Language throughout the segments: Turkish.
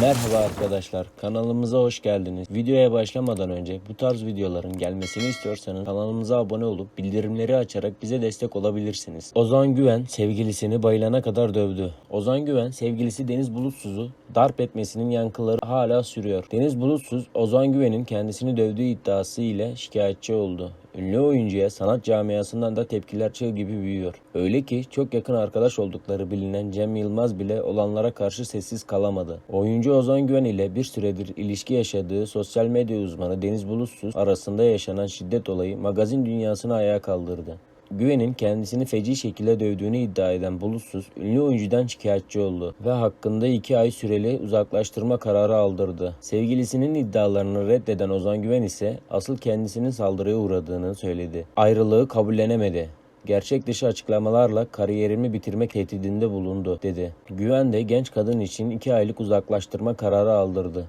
Merhaba arkadaşlar, kanalımıza hoş geldiniz. Videoya başlamadan önce bu tarz videoların gelmesini istiyorsanız kanalımıza abone olup bildirimleri açarak bize destek olabilirsiniz. Ozan Güven sevgilisini bayılana kadar dövdü. Ozan Güven sevgilisi Deniz Bulutsuz'u darp etmesinin yankıları hala sürüyor. Deniz Bulutsuz, Ozan Güven'in kendisini dövdüğü iddiası ile şikayetçi oldu. Ünlü oyuncuya sanat camiasından da tepkiler çığ gibi büyüyor. Öyle ki çok yakın arkadaş oldukları bilinen Cem Yılmaz bile olanlara karşı sessiz kalamadı. Oyuncu Ozan Güven ile bir süredir ilişki yaşadığı sosyal medya uzmanı Deniz Bulutsuz arasında yaşanan şiddet olayı magazin dünyasını ayağa kaldırdı. Güven'in kendisini feci şekilde dövdüğünü iddia eden Bulutsuz, ünlü oyuncudan şikayetçi oldu ve hakkında 2 ay süreli uzaklaştırma kararı aldırdı. Sevgilisinin iddialarını reddeden Ozan Güven ise asıl kendisinin saldırıya uğradığını söyledi. Ayrılığı kabullenemedi. Gerçek dışı açıklamalarla kariyerimi bitirmek tehdidinde bulundu dedi. Güven de genç kadın için 2 aylık uzaklaştırma kararı aldırdı.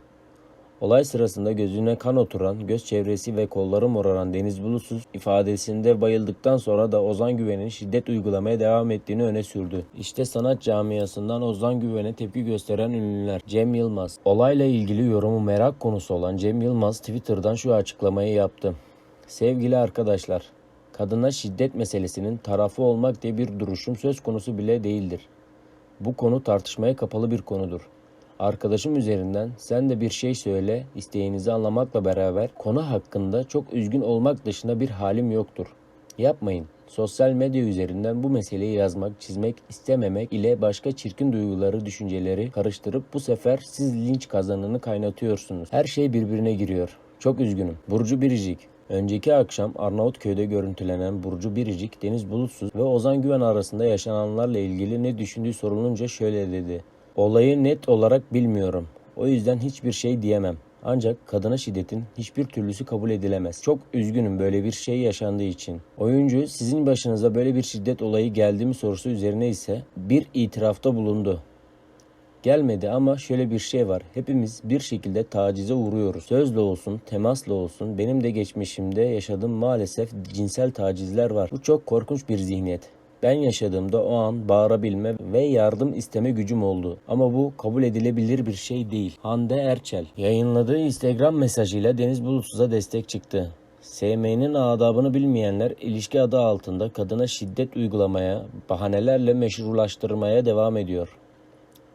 Olay sırasında gözüne kan oturan, göz çevresi ve kolları moraran Deniz Bulutsuz ifadesinde bayıldıktan sonra da Ozan Güven'in şiddet uygulamaya devam ettiğini öne sürdü. İşte sanat camiasından Ozan Güven'e tepki gösteren ünlüler. Cem Yılmaz. Olayla ilgili yorumu merak konusu olan Cem Yılmaz Twitter'dan şu açıklamayı yaptı. Sevgili arkadaşlar, kadına şiddet meselesinin tarafı olmak diye bir duruşum söz konusu bile değildir. Bu konu tartışmaya kapalı bir konudur. Arkadaşım üzerinden sen de bir şey söyle isteğinizi anlamakla beraber konu hakkında çok üzgün olmak dışında bir halim yoktur. Yapmayın. Sosyal medya üzerinden bu meseleyi yazmak, çizmek istememek ile başka çirkin duyguları, düşünceleri karıştırıp bu sefer siz linç kazanını kaynatıyorsunuz. Her şey birbirine giriyor. Çok üzgünüm. Burcu Biricik Önceki akşam Arnavutköy'de görüntülenen Burcu Biricik, Deniz Bulutsuz ve Ozan Güven arasında yaşananlarla ilgili ne düşündüğü sorulunca şöyle dedi. Olayı net olarak bilmiyorum. O yüzden hiçbir şey diyemem. Ancak kadına şiddetin hiçbir türlüsü kabul edilemez. Çok üzgünüm böyle bir şey yaşandığı için. Oyuncu sizin başınıza böyle bir şiddet olayı geldi mi sorusu üzerine ise bir itirafta bulundu. Gelmedi ama şöyle bir şey var. Hepimiz bir şekilde tacize uğruyoruz. Sözle olsun, temasla olsun benim de geçmişimde yaşadığım maalesef cinsel tacizler var. Bu çok korkunç bir zihniyet. Ben yaşadığımda o an bağırabilme ve yardım isteme gücüm oldu. Ama bu kabul edilebilir bir şey değil. Hande Erçel yayınladığı Instagram mesajıyla Deniz Bulutsuz'a destek çıktı. SM'nin adabını bilmeyenler ilişki adı altında kadına şiddet uygulamaya, bahanelerle meşrulaştırmaya devam ediyor.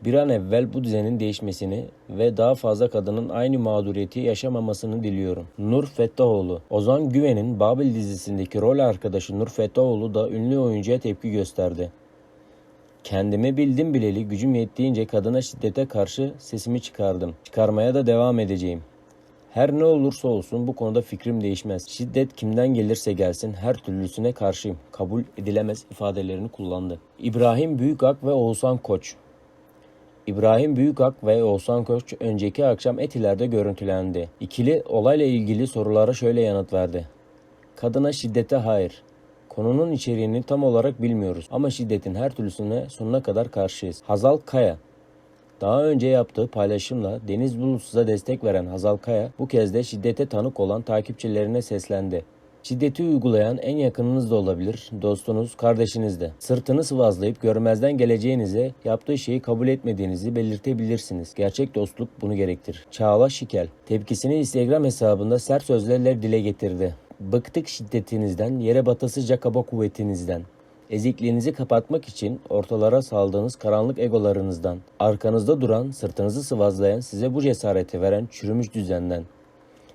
Bir an evvel bu düzenin değişmesini ve daha fazla kadının aynı mağduriyeti yaşamamasını diliyorum. Nur Fettahoğlu Ozan Güven'in Babil dizisindeki rol arkadaşı Nur Fettahoğlu da ünlü oyuncuya tepki gösterdi. Kendimi bildim bileli gücüm yettiğince kadına şiddete karşı sesimi çıkardım. Çıkarmaya da devam edeceğim. Her ne olursa olsun bu konuda fikrim değişmez. Şiddet kimden gelirse gelsin her türlüsüne karşıyım. Kabul edilemez ifadelerini kullandı. İbrahim Büyükak ve Oğuzhan Koç İbrahim Büyükak ve Oğuzhan Koç önceki akşam Etiler'de görüntülendi. İkili olayla ilgili sorulara şöyle yanıt verdi. Kadına şiddete hayır. Konunun içeriğini tam olarak bilmiyoruz ama şiddetin her türlüsüne sonuna kadar karşıyız. Hazal Kaya daha önce yaptığı paylaşımla Deniz Bulutsuz'a destek veren Hazal Kaya bu kez de şiddete tanık olan takipçilerine seslendi. Şiddeti uygulayan en yakınınız da olabilir, dostunuz, kardeşiniz de. Sırtını sıvazlayıp görmezden geleceğinize yaptığı şeyi kabul etmediğinizi belirtebilirsiniz. Gerçek dostluk bunu gerektirir. Çağla Şikel tepkisini Instagram hesabında sert sözlerle dile getirdi. Bıktık şiddetinizden, yere batasıca kaba kuvvetinizden. Ezikliğinizi kapatmak için ortalara saldığınız karanlık egolarınızdan, arkanızda duran, sırtınızı sıvazlayan, size bu cesareti veren çürümüş düzenden.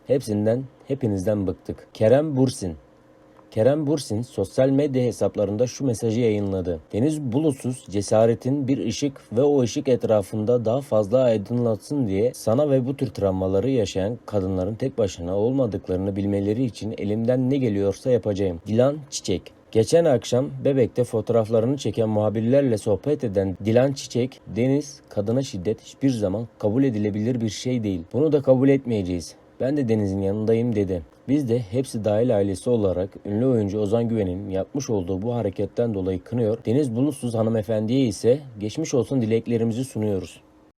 Hepsinden, hepinizden bıktık. Kerem Bursin Kerem Bursin sosyal medya hesaplarında şu mesajı yayınladı. Deniz bulutsuz cesaretin bir ışık ve o ışık etrafında daha fazla aydınlatsın diye sana ve bu tür travmaları yaşayan kadınların tek başına olmadıklarını bilmeleri için elimden ne geliyorsa yapacağım. Dilan Çiçek Geçen akşam Bebek'te fotoğraflarını çeken muhabirlerle sohbet eden Dilan Çiçek, Deniz, kadına şiddet hiçbir zaman kabul edilebilir bir şey değil. Bunu da kabul etmeyeceğiz. Ben de Deniz'in yanındayım dedi. Biz de hepsi dahil ailesi olarak ünlü oyuncu Ozan Güven'in yapmış olduğu bu hareketten dolayı kınıyor. Deniz Bulutsuz hanımefendiye ise geçmiş olsun dileklerimizi sunuyoruz.